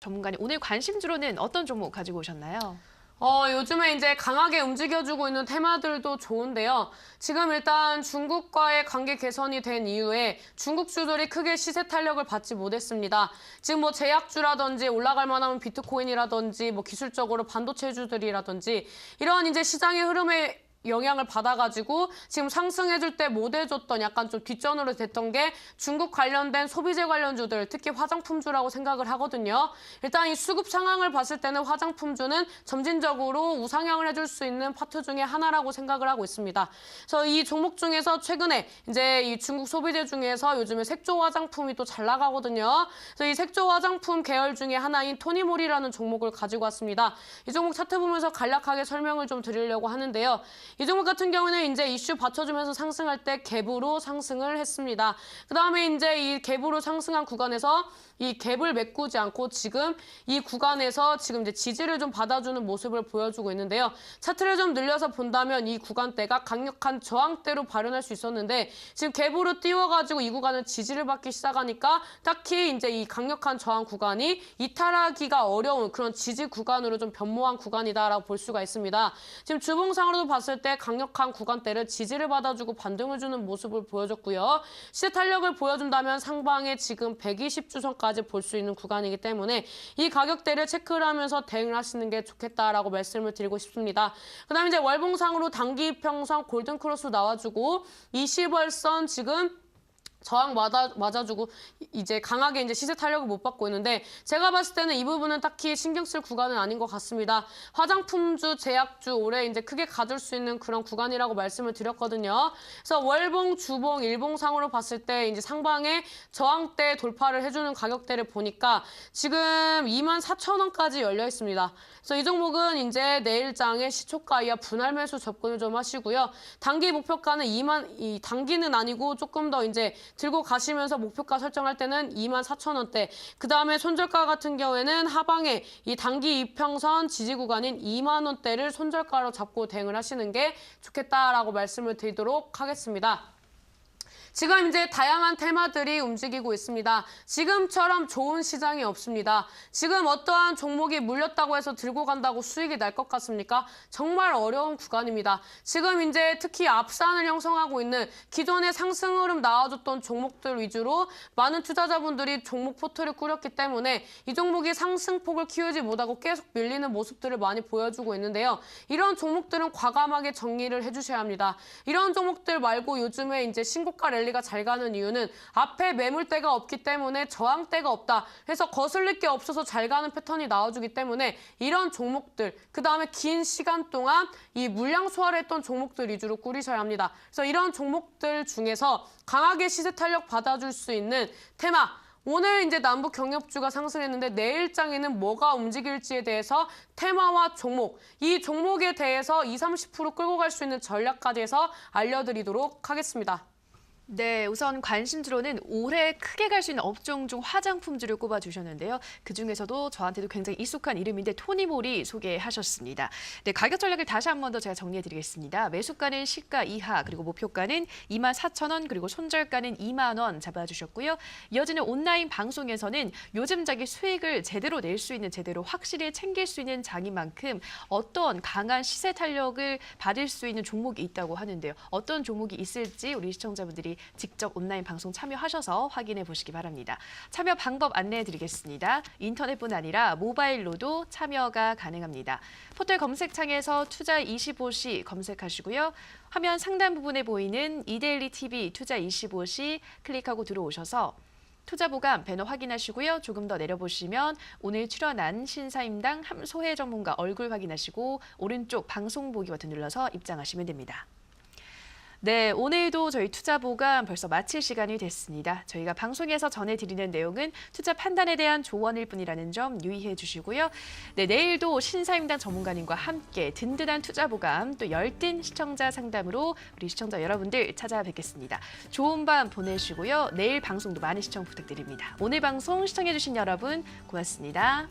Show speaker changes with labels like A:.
A: 전문가님 오늘 관심주로는 어떤 종목 가지고 오셨나요?
B: 어, 요즘에 이제 강하게 움직여주고 있는 테마들도 좋은데요. 지금 일단 중국과의 관계 개선이 된 이후에 중국주들이 크게 시세 탄력을 받지 못했습니다. 지금 뭐 제약주라든지 올라갈 만하면 비트코인이라든지 뭐 기술적으로 반도체주들이라든지 이런 이제 시장의 흐름에 영향을 받아가지고 지금 상승해줄 때 못 해줬던 약간 좀 뒷전으로 됐던 게 중국 관련된 소비재 관련주들 특히 화장품주라고 생각을 하거든요. 일단 이 수급 상황을 봤을 때는 화장품주는 점진적으로 우상향을 해줄 수 있는 파트 중에 하나라고 생각을 하고 있습니다. 그래서 이 종목 중에서 최근에 이제 이 중국 소비재 중에서 요즘에 색조 화장품이 또 잘 나가거든요. 그래서 이 색조 화장품 계열 중에 하나인 토니몰이라는 종목을 가지고 왔습니다. 이 종목 차트 보면서 간략하게 설명을 좀 드리려고 하는데요. 이 종목 같은 경우는 이제 이슈 받쳐주면서 상승할 때 갭으로 상승을 했습니다. 그 다음에 이제 이 갭으로 상승한 구간에서 이 갭을 메꾸지 않고 지금 이 구간에서 지금 이제 지지를 좀 받아주는 모습을 보여주고 있는데요. 차트를 좀 늘려서 본다면 이 구간대가 강력한 저항대로 발현할 수 있었는데 지금 갭으로 띄워가지고 이 구간은 지지를 받기 시작하니까 딱히 이제 이 강력한 저항 구간이 이탈하기가 어려운 그런 지지 구간으로 좀 변모한 구간이다라고 볼 수가 있습니다. 지금 주봉상으로도 봤을 때 강력한 구간대를 지지를 받아주고 반등을 주는 모습을 보여줬고요. 시세 탄력을 보여준다면 상방에 지금 120주선까지 볼 수 있는 구간이기 때문에 이 가격대를 체크를 하면서 대응을 하시는 게 좋겠다라고 말씀을 드리고 싶습니다. 그 다음에 이제 월봉상으로 단기 평선 골든 크로스 나와주고 20월선 지금 저항 맞아, 맞아주고 이제 강하게 이제 시세 탄력을 못 받고 있는데 제가 봤을 때는 이 부분은 딱히 신경 쓸 구간은 아닌 것 같습니다. 화장품주, 제약주 올해 이제 크게 가줄 수 있는 그런 구간이라고 말씀을 드렸거든요. 그래서 월봉, 주봉, 일봉상으로 봤을 때 이제 상방에 저항대 돌파를 해주는 가격대를 보니까 지금 2만 4천 원까지 열려 있습니다. 그래서 이 종목은 이제 내일장에 시초가 이하 분할 매수 접근을 좀 하시고요. 단기 목표가는 2만 이 단기는 아니고 조금 더 이제 들고 가시면서 목표가 설정할 때는 2만 4천 원대. 그 다음에 손절가 같은 경우에는 하방에 이 단기 이평선 지지 구간인 2만 원대를 손절가로 잡고 대응을 하시는 게 좋겠다라고 말씀을 드리도록 하겠습니다. 지금 이제 다양한 테마들이 움직이고 있습니다. 지금처럼 좋은 시장이 없습니다. 지금 어떠한 종목이 물렸다고 해서 들고 간다고 수익이 날 것 같습니까? 정말 어려운 구간입니다. 지금 이제 특히 앞산을 형성하고 있는 기존의 상승 흐름 나와줬던 종목들 위주로 많은 투자자분들이 종목 포트를 꾸렸기 때문에 이 종목이 상승폭을 키우지 못하고 계속 밀리는 모습들을 많이 보여주고 있는데요. 이런 종목들은 과감하게 정리를 해주셔야 합니다. 이런 종목들 말고 요즘에 이제 신고가 랠리 가 잘 가는 이유는 앞에 매물대가 없기 때문에 저항대가 없다. 해서 거슬릴 게 없어서 잘 가는 패턴이 나와주기 때문에 이런 종목들, 그 다음에 긴 시간 동안 이 물량 소화를 했던 종목들 위주로 꾸리셔야 합니다. 그래서 이런 종목들 중에서 강하게 시세 탄력 받아줄 수 있는 테마, 오늘 이제 남북 경협주가 상승했는데 내일장에는 뭐가 움직일지에 대해서 테마와 종목, 이 종목에 대해서 20, 30% 끌고 갈 수 있는 전략까지 해서 알려드리도록 하겠습니다.
A: 네, 우선 관심주로는 올해 크게 갈 수 있는 업종 중 화장품주를 꼽아주셨는데요. 그중에서도 저한테도 굉장히 익숙한 이름인데 토니몰이 소개하셨습니다. 네, 가격 전략을 다시 한 번 더 제가 정리해드리겠습니다. 매수가는 시가 이하, 그리고 목표가는 2만 4천 원, 그리고 손절가는 2만 원 잡아주셨고요. 이어지는 온라인 방송에서는 요즘 자기 수익을 제대로 낼 수 있는, 제대로 확실히 챙길 수 있는 장인 만큼 어떤 강한 시세 탄력을 받을 수 있는 종목이 있다고 하는데요. 어떤 종목이 있을지 우리 시청자 직접 온라인 방송 참여하셔서 확인해 보시기 바랍니다. 참여 방법 안내해 드리겠습니다. 인터넷뿐 아니라 모바일로도 참여가 가능합니다. 포털 검색창에서 투자 25시 검색하시고요. 화면 상단 부분에 보이는 이데일리 TV 투자 25시 클릭하고 들어오셔서 투자 보감 배너 확인하시고요. 조금 더 내려보시면 오늘 출연한 신사임당 함소혜 전문가 얼굴 확인하시고 오른쪽 방송 보기 버튼 눌러서 입장하시면 됩니다. 네, 오늘도 저희 투자 보감 벌써 마칠 시간이 됐습니다. 저희가 방송에서 전해드리는 내용은 투자 판단에 대한 조언일 뿐이라는 점 유의해 주시고요. 네, 내일도 신사임당 전문가님과 함께 든든한 투자 보감 또 열띤 시청자 상담으로 우리 시청자 여러분들 찾아뵙겠습니다. 좋은 밤 보내시고요. 내일 방송도 많은 시청 부탁드립니다. 오늘 방송 시청해 주신 여러분 고맙습니다.